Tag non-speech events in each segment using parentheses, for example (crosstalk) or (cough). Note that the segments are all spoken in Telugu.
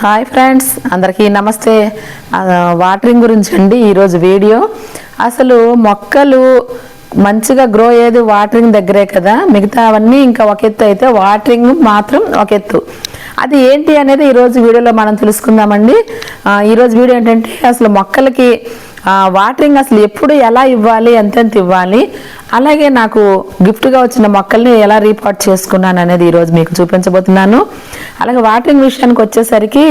హాయ్ ఫ్రెండ్స్ అందరికీ నమస్తే. వాటరింగ్ గురించి అండి ఈరోజు వీడియో. అసలు మొక్కలు మంచిగా గ్రో అయ్యేది వాటరింగ్ దగ్గరే కదా? మిగతా అవన్నీ ఇంకా ఒక ఎత్తు అయితే వాటరింగ్ మాత్రం ఒక ఎత్తు. అది ఏంటి అనేది ఈరోజు వీడియోలో మనం తెలుసుకుందామండి. ఈరోజు వీడియో ఏంటంటే అసలు మొక్కలకి వాటరింగ్ అసలు ఎప్పుడు ఎలా ఇవ్వాలి ఎంతెంత ఇవ్వాలి అలాగే నాకు గిఫ్ట్గా వచ్చిన మొక్కల్ని ఎలా రీపాట్ చేసుకున్నాను అనేది ఈరోజు మీకు చూపించబోతున్నాను. అలాగే వాటరింగ్ విషయానికి వచ్చేసరికి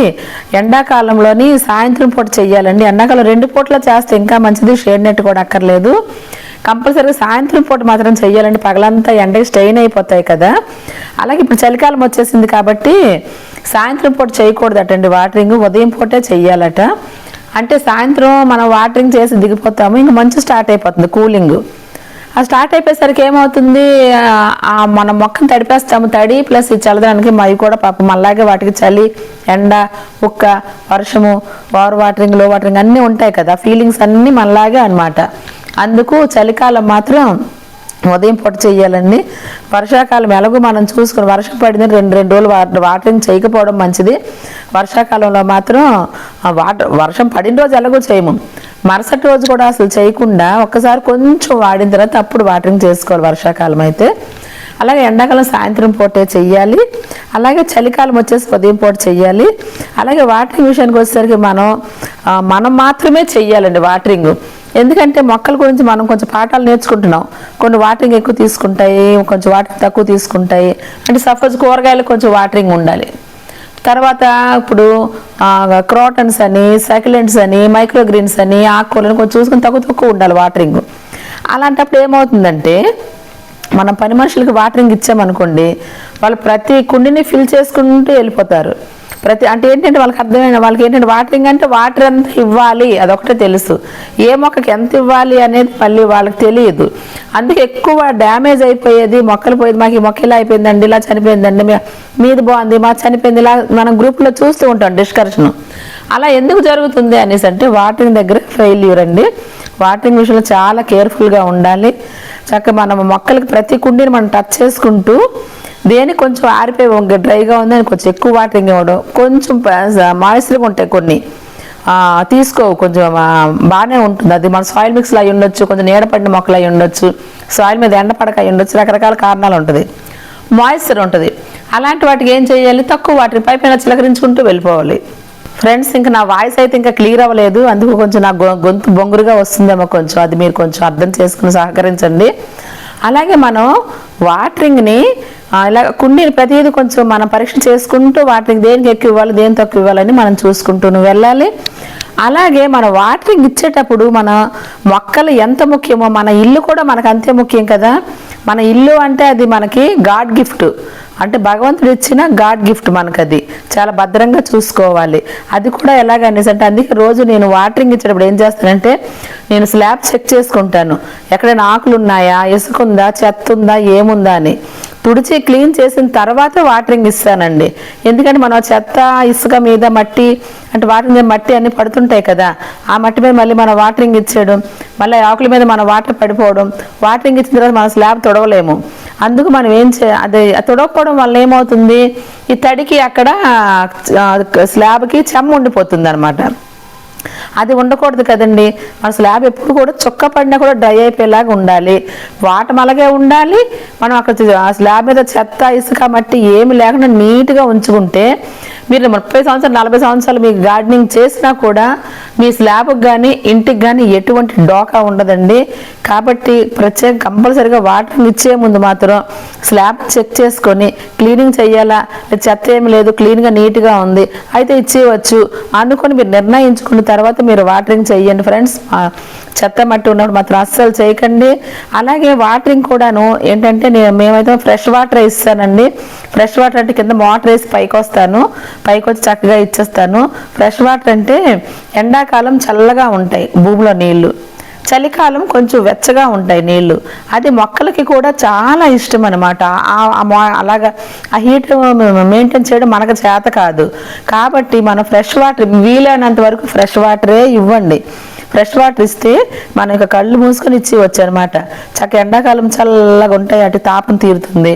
ఎండాకాలంలోని సాయంత్రం పూట చేయాలండి ఎండాకాలం రెండు పూట్ల చేస్తే ఇంకా మంచిది షేడ్ నెట్ కూడా అక్కర్లేదు. కంపల్సరీగా సాయంత్రం పూట మాత్రం చెయ్యాలండి. పగలంతా ఎండకి స్ట్రెయిన్ అయిపోతాయి కదా. అలాగే ఇప్పుడు చలికాలం వచ్చేసింది కాబట్టి సాయంత్రం పూట చేయకూడదటండి. వాటరింగ్ ఉదయం పూటే చెయ్యాలట. అంటే సాయంత్రం మనం వాటరింగ్ చేసి దిగిపోతాము ఇంకా మంచి స్టార్ట్ అయిపోతుంది కూలింగ్. ఆ స్టార్ట్ అయిపోయేసరికి ఏమవుతుంది? ఆ- మన మొక్కను తడిపేస్తాము తడి ప్లస్ ఈ చల్లదనానికి మరి కూడా పాపం అలాగే వాటికి చలి ఎండ ఉక్క వర్షము ఓవర్ వాటరింగ్లో వాటరింగ్ అన్నీ ఉంటాయి కదా ఫీలింగ్స్ అన్నీ మనలాగే అన్నమాట. అందుకు చలికాలం మాత్రం ఉదయం పూట చేయాలండి వర్షాకాలం ఎలాగో మనం చూసుకుని వర్షం పడింది రెండు రెండు రోజులు వాటరింగ్ చేయకపోవడం మంచిది. వర్షాకాలంలో మాత్రం వాటర్ వర్షం పడిన రోజు ఎలాగో చేయము. మరుసటి రోజు కూడా అసలు చేయకుండా ఒక్కసారి కొంచెం వాడిన తర్వాత అప్పుడు వాటరింగ్ చేసుకోవాలి వర్షాకాలం అయితే. అలాగే ఎండాకాలం సాయంత్రం పూటే చెయ్యాలి. అలాగే చలికాలం వచ్చేసి ఉదయం పూట చెయ్యాలి. అలాగే వాటరింగ్ విషయానికి వచ్చేసరికి మనం మనం మాత్రమే చెయ్యాలండి వాటరింగ్. ఎందుకంటే మొక్కల గురించి మనం కొంచెం పాఠాలు నేర్చుకుంటున్నాం. కొన్ని వాటరింగ్ ఎక్కువ తీసుకుంటాయి కొంచెం వాటరింగ్ తక్కువ తీసుకుంటాయి. అంటే సపోజ్ కూరగాయలు కొంచెం వాటరింగ్ ఉండాలి. తర్వాత ఇప్పుడు క్రోటన్స్ అని సెకిలెంట్స్ అని మైక్రోగ్రీన్స్ అని ఆకుకూరలను కొంచెం చూసుకుని తక్కువ తక్కువ ఉండాలి వాటరింగ్. అలాంటప్పుడు ఏమవుతుందంటే మనం పని మనుషులకి వాటరింగ్ ఇచ్చామనుకోండి వాళ్ళు ప్రతి కుండిని ఫిల్ చేసుకుంటూ వెళ్ళిపోతారు. ప్రతి అంటే ఏంటంటే వాళ్ళకి అర్థమైన వాళ్ళకి ఏంటంటే వాటరింగ్ అంటే వాటర్ ఎంత ఇవ్వాలి అదొకటే తెలుసు. ఏ మొక్కకి ఎంత ఇవ్వాలి అనేది మళ్ళీ వాళ్ళకి తెలియదు. అందుకే ఎక్కువ డ్యామేజ్ అయిపోయేది మొక్కలు పోయేది మాకు ఈ మొక్క ఇలా అయిపోయిందండి ఇలా చనిపోయిందండి మీది బాగుంది మా చనిపోయింది ఇలా మనం గ్రూప్లో చూస్తూ ఉంటాం డిస్కషన్ అలా ఎందుకు జరుగుతుంది అనేసి అంటే వాటరింగ్ దగ్గర ఫెయిల్యూర్ అండి. వాటరింగ్ విషయంలో చాలా కేర్ఫుల్గా ఉండాలి. చక్కగా మనం మొక్కలకి ప్రతి కుండీని మనం టచ్ చేసుకుంటూ దేని కొంచెం ఆరిపోయి ఇంకా డ్రైగా ఉందని కొంచెం ఎక్కువ వాటరింగ్ ఇవ్వడం. కొంచెం మాయిశ్చర్గా ఉంటాయి కొన్ని. తీసుకోవు. తీసుకో కొంచెం బాగానే ఉంటుంది. అది మన సాయిల్ మిక్స్లో అయి ఉండొచ్చు. కొంచెం నీడపడిన మొక్కలు అయి ఉండొచ్చు. సాయిల్ మీద ఎండపడక అయి ఉండొచ్చు. రకరకాల కారణాలు ఉంటుంది. మాయిశ్చర్ ఉంటుంది. అలాంటి వాటికి ఏం చేయాలి? తక్కువ వాటర్ పైపైన చిలకరించుకుంటూ వెళ్ళిపోవాలి. ఫ్రెండ్స్ ఇంకా నా వాయిస్ అయితే ఇంకా క్లియర్ అవ్వలేదు. అందుకు కొంచెం నా గొ- గొంతు బొంగురుగా వస్తుందేమో కొంచెం. అది మీరు కొంచెం అర్థం చేసుకుని సహకరించండి. అలాగే మనం వాటరింగ్ని ఇలా కుండీని ప్రతిదీ కొంచెం మనం పరీక్ష చేసుకుంటూ వాటరింగ్ దేనికి ఎక్కువ ఇవ్వాలి దేని తక్కువ ఇవ్వాలని మనం చూసుకుంటూ వెళ్ళాలి. అలాగే మన వాటరింగ్ ఇచ్చేటప్పుడు మన మొక్కలు ఎంత ముఖ్యమో మన ఇల్లు కూడా మనకు అంతే ముఖ్యం కదా. మన ఇల్లు అంటే అది మనకి గాడ్ గిఫ్ట్. అంటే భగవంతుడు ఇచ్చిన గాడ్ గిఫ్ట్ మనకు అది చాలా భద్రంగా చూసుకోవాలి. అది కూడా ఎలాగనేసి అంటే అందుకే రోజు నేను వాటరింగ్ ఇచ్చేటప్పుడు ఏం చేస్తానంటే నేను స్లాబ్ చెక్ చేసుకుంటాను. ఎక్కడైనా ఆకులు ఉన్నాయా ఇసుకుందా? చెత్త ఉందా ఏముందా అని. తుడిచి క్లీన్ చేసిన తర్వాత వాటరింగ్ ఇస్తానండి. ఎందుకంటే మనం చెత్త ఇసుక మీద మట్టి అంటే వాటర్ మీద మట్టి అన్నీ పడుతుంటాయి కదా. ఆ మట్టి మీద మళ్ళీ మనం వాటరింగ్ ఇచ్చేయడం మళ్ళీ ఆకుల మీద మన వాటర్ పడిపోవడం వాటరింగ్ ఇచ్చిన తర్వాత మనం స్లాబ్ తొడవలేము. అందుకు మనం ఏం చే అదే తొడవకపోవడం వల్ల ఏమవుతుంది? ఈ తడికి అక్కడ స్లాబ్కి చెమ్మ ఉండిపోతుంది అనమాట అది ఉండకూడదు కదండి. మన స్లాబ్ ఎప్పుడు కూడా చుక్క పడినా కూడా డ్రై అయిపోయేలాగా ఉండాలి. వాటం అలాగే ఉండాలి. మనం అక్కడ ఆ స్లాబ్ మీద చెత్త ఇసుక మట్టి ఏమి లేకుండా నీట్గా ఉంచుకుంటే మీరు ముప్పై సంవత్సరాలు నలభై సంవత్సరాలు మీ గార్డెనింగ్ చేసినా కూడా మీ స్లాబ్కి కానీ ఇంటికి కానీ ఎటువంటి డోకా ఉండదండి. కాబట్టి ప్రత్యేక కంపల్సరీగా వాటర్ ఇచ్చే ముందు మాత్రం స్లాబ్ చెక్ చేసుకొని క్లీనింగ్ చేయాలా? చెత్త ఏమి లేదు క్లీన్గా నీట్గా ఉంది. అయితే ఇచ్చేయవచ్చు. అనుకొని మీరు నిర్ణయించుకున్న తర్వాత మీరు వాటరింగ్ చేయండి ఫ్రెండ్స్ చెత్త మట్టి ఉన్నప్పుడు మాత్రం అస్సలు చేయకండి. అలాగే వాటరింగ్ కూడాను ఏంటంటే నేను మేమైతే ఫ్రెష్ వాటర్ ఇస్తానండి. ఫ్రెష్ వాటర్ అంటే కింద మోటార్ వేసి పైకి వస్తాను. పైకి వచ్చి చక్కగా ఇచ్చేస్తాను. ఫ్రెష్ వాటర్ అంటే ఎండాకాలం చల్లగా ఉంటాయి భూమిలో నీళ్ళు. చలికాలం కొంచెం వెచ్చగా ఉంటాయి నీళ్ళు. అది మొక్కలకి కూడా చాలా ఇష్టం అనమాట అలాగా ఆ హీట్ మెయింటైన్ చేయడం మనకు చేత కాదు. కాబట్టి మనం ఫ్రెష్ వాటర్ వీలైనంత వరకు ఫ్రెష్ వాటరే ఇవ్వండి. ఫ్రెష్ వాటర్ ఇస్తే మన యొక్క కళ్ళు మూసుకొని ఇచ్చి వచ్చనమాట చక్క ఎండాకాలం చల్లగా ఉంటాయి అటు తాపం తీరుతుంది.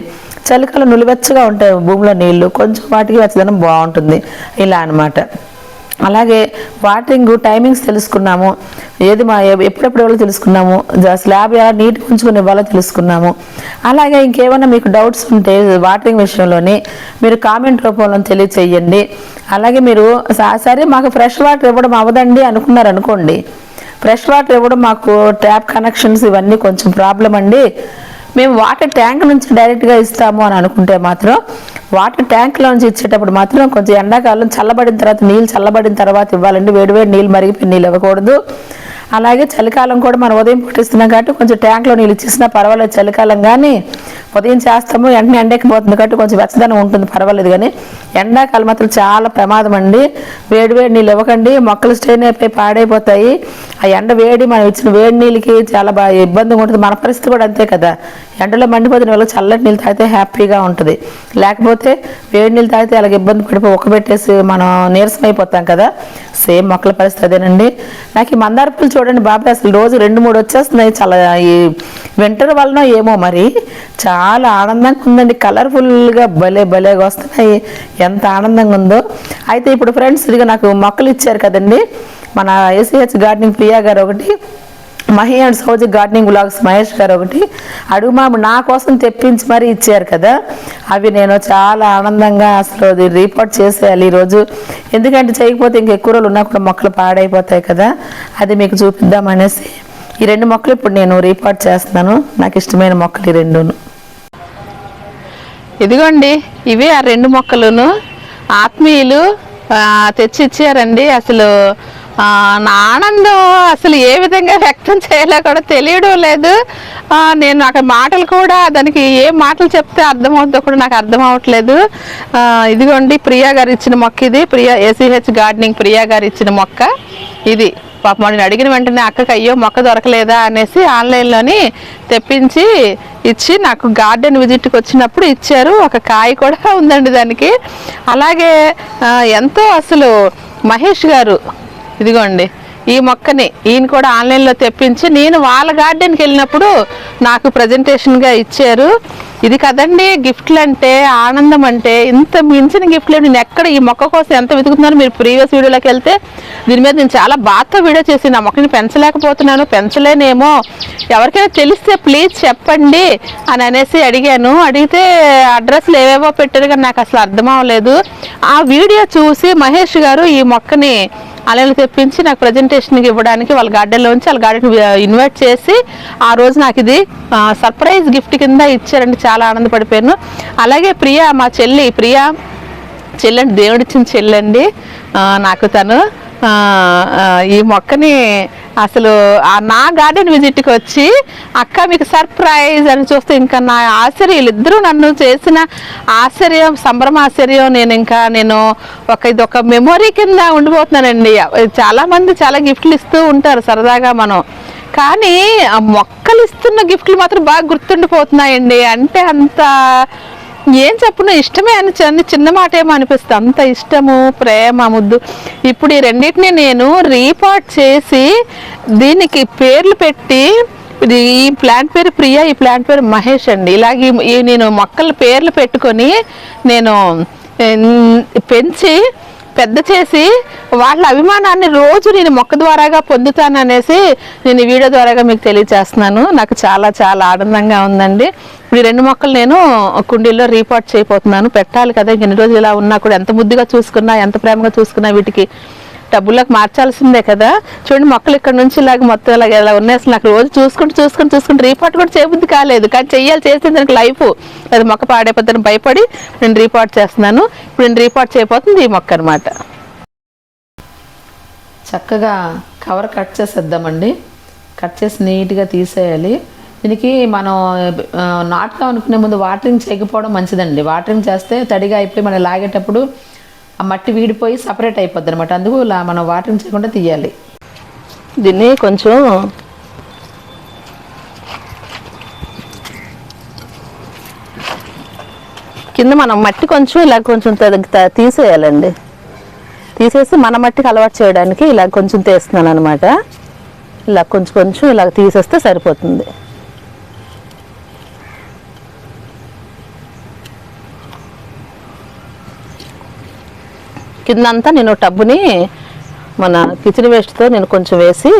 చలికాలం నులివెచ్చగా ఉంటాయి భూమిలో నీళ్ళు. కొంచెం వాటికి వెచ్చదనం బాగుంటుంది. ఇలా అనమాట అలాగే వాటరింగ్ టైమింగ్స్ తెలుసుకున్నాము. ఏది మా ఎప్పుడెప్పుడు ఇవ్వాలో తెలుసుకున్నాము. స్లాబ్ ఎలా నీట్గా ఉంచుకుని ఇవ్వాలో తెలుసుకున్నాము. అలాగే ఇంకేమైనా మీకు డౌట్స్ ఉంటే వాటరింగ్ విషయంలోని మీరు కామెంట్ రూపంలో తెలియచేయండి. అలాగే మీరు సరే మాకు ఫ్రెష్ వాటర్ ఇవ్వడం అవ్వదండి అనుకున్నారు అనుకోండి. ఫ్రెష్ వాటర్ ఇవ్వడం మాకు ట్యాప్ కనెక్షన్స్ ఇవన్నీ కొంచెం ప్రాబ్లం అండి. మేము వాటర్ ట్యాంక్ నుంచి డైరెక్ట్గా ఇస్తాము అని అనుకుంటే మాత్రం వాటర్ ట్యాంక్లో నుంచి ఇచ్చేటప్పుడు మాత్రం కొంచెం ఎండాకాలం చల్లబడిన తర్వాత నీళ్ళు చల్లబడిన తర్వాత ఇవ్వాలండి. వేడివేడి నీళ్ళు మరిగిపోయి నీళ్ళు ఇవ్వకూడదు. అలాగే చలికాలం కూడా మనం ఉదయం పుట్టిస్తున్నాం కాబట్టి కొంచెం ట్యాంక్లో నీళ్ళు ఇచ్చేసినా పర్వాలేదు చలికాలం. కానీ ఉదయం చేస్తాము? వెంటనే ఎండెక్కిపోతుంది కాబట్టి కొంచెం వెచ్చదనం ఉంటుంది పర్వాలేదు కానీ ఎండాకాలం మాత్రం చాలా ప్రమాదం అండి. వేడి వేడి నీళ్ళు ఇవ్వకండి. మొక్కలు స్ట్రెయిన్ అయిపోయి పాడైపోతాయి. ఆ ఎండ వేడి మనం ఇచ్చిన వేడి నీళ్ళకి చాలా బాగా ఇబ్బందిగా ఉంటుంది. మన పరిస్థితి కూడా అంతే కదా. ఎండలో మండిపోతున్న వాళ్ళకి చల్లటి నీళ్ళు తాగితే హ్యాపీగా ఉంటుంది. లేకపోతే వేడి నీళ్ళు తాగితే అలాగ ఇబ్బంది పడిపోయి ఒక్కబెట్టేసి మనం నీరసం అయిపోతాం కదా. సేమ్ మొక్కల పరిస్థితి అదేనండి. నాకు ఈ మందార పూలు చూడండి బాబాయ్ అసలు రోజు రెండు మూడు వచ్చేస్తున్నాయి. చాలా ఈ వింటర్ వలన ఏమో మరి. చాలా చాలా ఆనందంగా ఉందండి కలర్ఫుల్గా భలే భలేగా వస్తున్నాయి. ఎంత ఆనందంగా ఉందో అయితే ఇప్పుడు ఫ్రెండ్స్ ఇదిగా నాకు మొక్కలు ఇచ్చారు కదండి. మన ఏసీహెచ్ గార్డెనింగ్ ప్రియా గారు ఒకటి Mahi and Souji gardening blogs Mahesh గారు ఒకటి అడుగుమాము నా కోసం తెప్పించి మరీ ఇచ్చారు కదా. అవి నేను చాలా ఆనందంగా అసలు అది రిపోర్ట్ చేసేయాలి ఈరోజు. ఎందుకంటే చేయకపోతే ఇంక ఎక్కువ రోజులు ఉన్నా కూడా మొక్కలు పాడైపోతాయి కదా. అది మీకు చూపిద్దామనేసి ఈ రెండు మొక్కలు ఇప్పుడు నేను రిపోర్ట్ చేస్తున్నాను. నాకు ఇష్టమైన మొక్కలు ఈ రెండును. ఇదిగోండి ఇవే ఆ రెండు మొక్కలును. ఆత్మీయులు తెచ్చిచ్చారండి. తెచ్చి ఇచ్చారండి అసలు నా ఆనందం అసలు ఏ విధంగా వ్యక్తం చేయాలో కూడా తెలియడం లేదు. నేను నాకు మాటలు కూడా దానికి ఏ మాటలు చెప్తే అర్థమవుతుందో కూడా నాకు అర్థం అవ్వట్లేదు ఇదిగోండి ప్రియా గారు ఇచ్చిన మొక్క ఇది. ప్రియా ఏసీహెచ్ గార్డెనింగ్ ప్రియా గారు ఇచ్చిన మొక్క ఇది. పాప నేను అడిగిన వెంటనే అక్కకి అయ్యో మొక్క దొరకలేదా అనేసి ఆన్లైన్లోని తెప్పించి ఇచ్చి నాకు గార్డెన్ విజిట్కి వచ్చినప్పుడు ఇచ్చారు. ఒక కాయ కూడా (laughs) ఉందండి దానికి. అలాగే ఎంతో అసలు మహేష్ గారు ఇదిగోండి ఈ మొక్కని ఈయన కూడా ఆన్లైన్లో తెప్పించి నేను వాళ్ళ గార్డెన్కి వెళ్ళినప్పుడు నాకు ప్రజెంటేషన్గా ఇచ్చారు. ఇది కదండి గిఫ్ట్లు అంటే ఆనందం అంటే ఇంత మించిన గిఫ్ట్లు నేను ఎక్కడ ఈ మొక్క కోసం ఎంత వెతుకుతున్నాను మీరు ప్రీవియస్ వీడియోలోకి వెళ్తే దీని మీద నేను చాలా బాధతో వీడియో చేసి నా మొక్కని పెంచలేకపోతున్నాను పెంచలేనేమో ఎవరికైనా తెలిస్తే ప్లీజ్ చెప్పండి అని అనేసి అడిగాను. అడిగితే అడ్రస్లు ఏవేవో పెట్టారు కానీ నాకు అసలు అర్థం అవ్వలేదు. ఆ వీడియో చూసి మహేష్ గారు ఈ మొక్కని అలలు తెప్పించి నాకు ప్రజెంటేషన్కి ఇవ్వడానికి వాళ్ళ గార్డెన్లోంచి వాళ్ళ గార్డెన్ ఇన్వైట్ చేసి ఆ రోజు నాకు ఇది సర్ప్రైజ్ గిఫ్ట్ కింద ఇచ్చారండి. చాలా ఆనందపడిపోయాను. అలాగే ప్రియా మా చెల్లి ప్రియా చెల్లండి దేవుడిచ్చిన చెల్లండి. నాకు తను ఈ మొక్కని అసలు నా గార్డెన్ విజిట్కి వచ్చి అక్క మీకు సర్ప్రైజ్ అని చూస్తే ఇంకా నా ఆశ్చర్యం ఇద్దరూ నన్ను చేసిన ఆశ్చర్యం సంభ్రమ ఆశ్చర్యం నేను ఇంకా నేను ఒక ఇది ఒక మెమొరీ కింద ఉండిపోతున్నానండి. చాలామంది చాలా గిఫ్ట్లు ఇస్తూ ఉంటారు సరదాగా మనం. కానీ ఆ మొక్కలు ఇస్తున్న గిఫ్ట్లు మాత్రం బాగా గుర్తుండిపోతున్నాయండి. అంటే అంత ఏం చెప్పను ఇష్టమే అని చిన్న చిన్న మాట ఏమో అనిపిస్తుంది అంత ఇష్టము ప్రేమ ముద్దు. ఇప్పుడు ఈ రెండింటిని నేను రీపాట్ చేసి దీనికి పేర్లు పెట్టి ఇది ఈ ప్లాంట్ పేరు ప్రియా ఈ ప్లాంట్ పేరు మహేష్ అండి. ఇలాగే ఈ- నేను మొక్కల పేర్లు పెట్టుకొని నేను పెంచి పెద్ద చేసి వాళ్ళ అభిమానాన్ని రోజు నేను మొక్క ద్వారాగా పొందుతాను అనేసి నేను వీడియో ద్వారాగా మీకు తెలియజేస్తున్నాను. నాకు చాలా చాలా ఆనందంగా ఉందండి. ఇప్పుడు ఈ రెండు మొక్కలు నేను కుండీల్లో రీపాట్ చేయబోతున్నాను. పెట్టాలి కదా ఇంక ఎన్ని రోజులు ఇలా ఉన్నా కూడా ఎంత ముద్దుగా చూసుకున్నా ఎంత ప్రేమగా చూసుకున్నా వీటికి డబ్బులకు మార్చాల్సిందే కదా. చూడండి మొక్కలు ఇక్కడ నుంచి ఇలాగ మొత్తం ఇలాగ ఇలా ఉన్నాయి. అసలు నాకు రోజు చూసుకుంటూ చూసుకుంటూ చూసుకుంటూ రీపార్ట్ కూడా చేయబుద్ధి కాలేదు. కానీ చెయ్యాలి చేస్తే దానికి లైఫ్ అది మొక్క పాడైపోతుందని భయపడి నేను రీపార్ట్ చేస్తున్నాను. ఇప్పుడు నేను రీపార్ట్ చేయబోతుంది ఈ మొక్క అనమాట చక్కగా కవర్ కట్ చేసేద్దామండి. కట్ చేసి నీట్గా తీసేయాలి. దీనికి మనం ఆ, అనుకునే ముందు వాటరింగ్ చేయకపోవడం మంచిదండి. వాటరింగ్ చేస్తే తడిగా అయిపోయి మనం లాగేటప్పుడు ఆ మట్టి వీడిపోయి సపరేట్ అయిపోద్ది అనమాట అందుకు ఇలా మనం వాటరింగ్ చేయకుండా తీయాలి. దీన్ని కొంచెం కింద మనం మట్టి కొంచెం ఇలా కొంచెం తీసేయాలండి. తీసేసి మన మట్టికి అలవాటు చేయడానికి ఇలా కొంచెం తీస్తున్నాను అనమాట ఇలా కొంచెం కొంచెం ఇలా తీసేస్తే సరిపోతుంది. కిందంతా నేను టబ్బుని మన కిచెన్ వేస్ట్తో నేను కొంచెం వేసి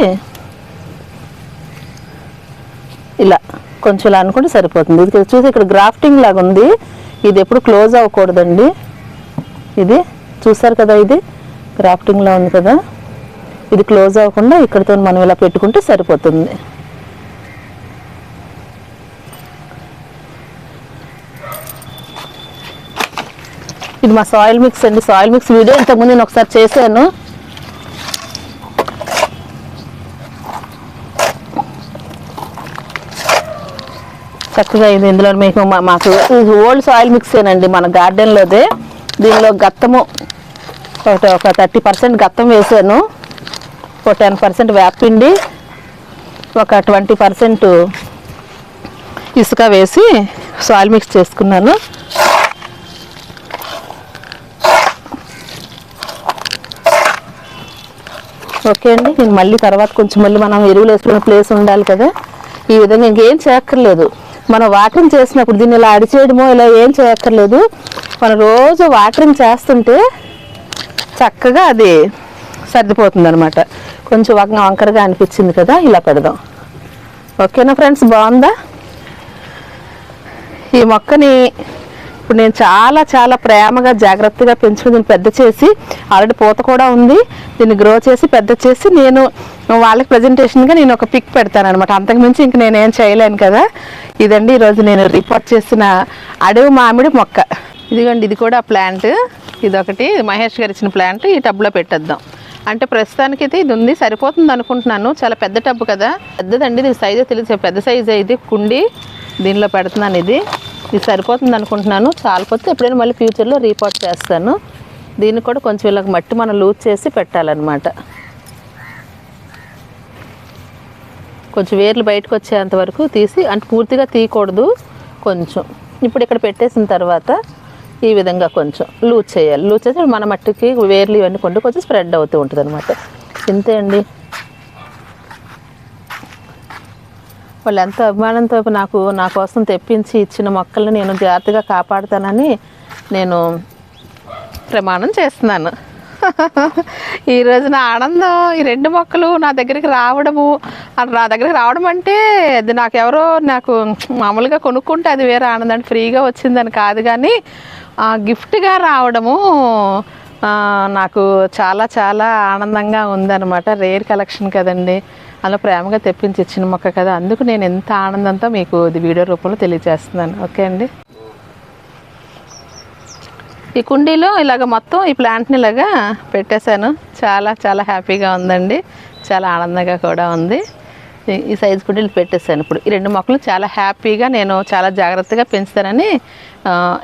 ఇలా కొంచెం ఇలా అనుకుంటే సరిపోతుంది. ఇది చూసి ఇక్కడ గ్రాఫ్టింగ్ లాగా ఉంది. ఇది ఎప్పుడు క్లోజ్ అవ్వకూడదండి. ఇది చూసారు కదా ఇది? గ్రాఫ్టింగ్లా ఉంది కదా? ఇది క్లోజ్ అవ్వకుండా ఇక్కడితో మనం ఇలా పెట్టుకుంటే సరిపోతుంది. ఇది మా సాయిల్ మిక్స్ అండి. సాయిల్ మిక్స్ వీడియో ఇంతకుముందు నేను ఒకసారి చేశాను. చక్కగా ఇది ఇందులో మీకు మా- మాకు ఇది ఓల్డ్ సాయిల్ మిక్సేనండి మన గార్డెన్లోదే దీనిలో గత్తము ఒక ఒక థర్టీ పర్సెంట్ గత్తం వేసాను. ఒక టెన్ పర్సెంట్ వేపిండి ఒక ట్వంటీ పర్సెంట్ ఇసుక వేసి సాయిల్ మిక్స్ చేసుకున్నాను. ఓకే అండి. నేను మళ్ళీ తర్వాత కొంచెం మళ్ళీ మనం ఎరువులు వేసుకునే ప్లేస్ ఉండాలి కదా. ఈ విధంగా ఇంకేం చేయక్కర్లేదు. మనం వాటరింగ్ చేసినప్పుడు దీన్ని ఇలా అడిచేయడమో ఇలా ఏం చేయక్కర్లేదు. మనం రోజు వాటరింగ్ చేస్తుంటే చక్కగా అది సర్దిపోతుంది అనమాట కొంచెం వంక వంకరగా అనిపించింది కదా ఇలా పెడదాం. ఓకేనా ఫ్రెండ్స్ బాగుందా? ఈ మొక్కని ఇప్పుడు నేను చాలా చాలా ప్రేమగా జాగ్రత్తగా పెంచుకుని దీన్ని పెద్ద చేసి ఆల్రెడీ పూత కూడా ఉంది. దీన్ని గ్రో చేసి పెద్ద చేసి నేను వాళ్ళకి ప్రజెంటేషన్గా నేను ఒక పిక్ పెడతాను అనమాట అంతకుమించి ఇంక నేనేం చేయలేను కదా. ఇదండి ఈరోజు నేను రిపోర్ట్ చేసిన అడవి మామిడి మొక్క. ఇదిగోండి ఇది కూడా ప్లాంట్ ఇదొకటి. మహేష్ గారు ఇచ్చిన ప్లాంట్ ఈ టబ్లో పెట్టేద్దాం. అంటే ప్రస్తుతానికి అయితే ఇది ఉంది. సరిపోతుంది అనుకుంటున్నాను. చాలా పెద్ద టబ్ కదా. పెద్దదండి. దీని సైజే తెలియదు పెద్ద సైజే ఇది. కుండి. దీనిలో పెడుతున్నాను ఇది. ఇది సరిపోతుంది అనుకుంటున్నాను. చాలిపోతే ఎప్పుడైనా మళ్ళీ ఫ్యూచర్లో రీపోర్ట్ చేస్తాను. దీన్ని కూడా కొంచెం ఇలా మట్టి మనం లూజ్ చేసి పెట్టాలన్నమాట. కొంచెం వేర్లు బయటకు వచ్చేంత వరకు తీసి అంటే పూర్తిగా తీయకూడదు కొంచెం. ఇప్పుడు ఇక్కడ పెట్టేసిన తర్వాత ఈ విధంగా కొంచెం లూజ్ చేయాలి. లూజ్ చేసి మన మట్టికి వేర్లు ఇవన్నీ కొంచెం కొంచెం స్ప్రెడ్ అవుతూ ఉంటుంది అనమాట ఇంతే అండి. వాళ్ళు ఎంతో అభిమానంతో నాకు నా కోసం తెప్పించి ఇచ్చిన మొక్కల్ని నేను జాగ్రత్తగా కాపాడుతానని నేను ప్రమాణం చేస్తున్నాను. (laughs) ఈరోజు నా ఆనందం ఈ రెండు మొక్కలు నా దగ్గరికి రావడము నా దగ్గరికి రావడం అంటే అది నాకు ఎవరో నాకు మామూలుగా కొనుక్కుంటే అది వేరే ఆనందం ఫ్రీగా వచ్చిందని కాదు కానీ ఆ, గిఫ్ట్గా రావడము నాకు చాలా చాలా ఆనందంగా ఉందన్నమాట. రేర్ కలెక్షన్ కదండి. అలా ప్రేమగా తెప్పించి ఇచ్చిన మొక్క కదా. అందుకు నేను ఎంత ఆనందంతో మీకు ఇది వీడియో రూపంలో తెలియజేస్తున్నాను. ఓకే అండి? ఈ కుండీలో ఇలాగ మొత్తం ఈ ప్లాంట్ని ఇలాగా పెట్టేశాను. చాలా చాలా హ్యాపీగా ఉందండి. చాలా ఆనందంగా కూడా ఉంది. ఈ- సైజు కుండీలు పెట్టేశాను ఇప్పుడు. ఈ రెండు మొక్కలు చాలా హ్యాపీగా నేను చాలా జాగ్రత్తగా పెంచుతానని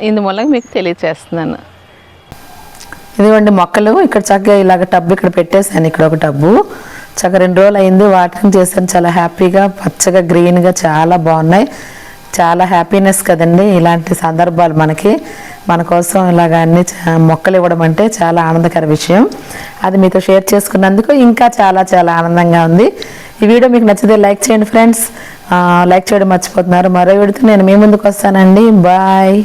ఇందుమూలంగా మీకు తెలియచేస్తున్నాను ఇదిగోండి మొక్కలు. ఇక్కడ చక్కగా ఇలాగ టబ్బు ఇక్కడ పెట్టేశాను. ఇక్కడ ఒక టబ్బు. చక్కగా రెండు రోజులు అయింది వాటరింగ్ చేశాను. చాలా హ్యాపీగా పచ్చగా గ్రీన్గా చాలా బాగున్నాయి. చాలా హ్యాపీనెస్ కదండి ఇలాంటి సందర్భాలు మనకి. మన కోసం ఇలాగ అన్ని మొక్కలు ఇవ్వడం అంటే చాలా ఆనందకర విషయం. అది మీతో షేర్ చేసుకున్నందుకు ఇంకా చాలా చాలా ఆనందంగా ఉంది. ఈ వీడియో మీకు నచ్చితే లైక్ చేయండి ఫ్రెండ్స్. లైక్ చేయడం మర్చిపోతున్నారు. మరో వీడితో నేను మీ ముందుకు వస్తానండి. బాయ్.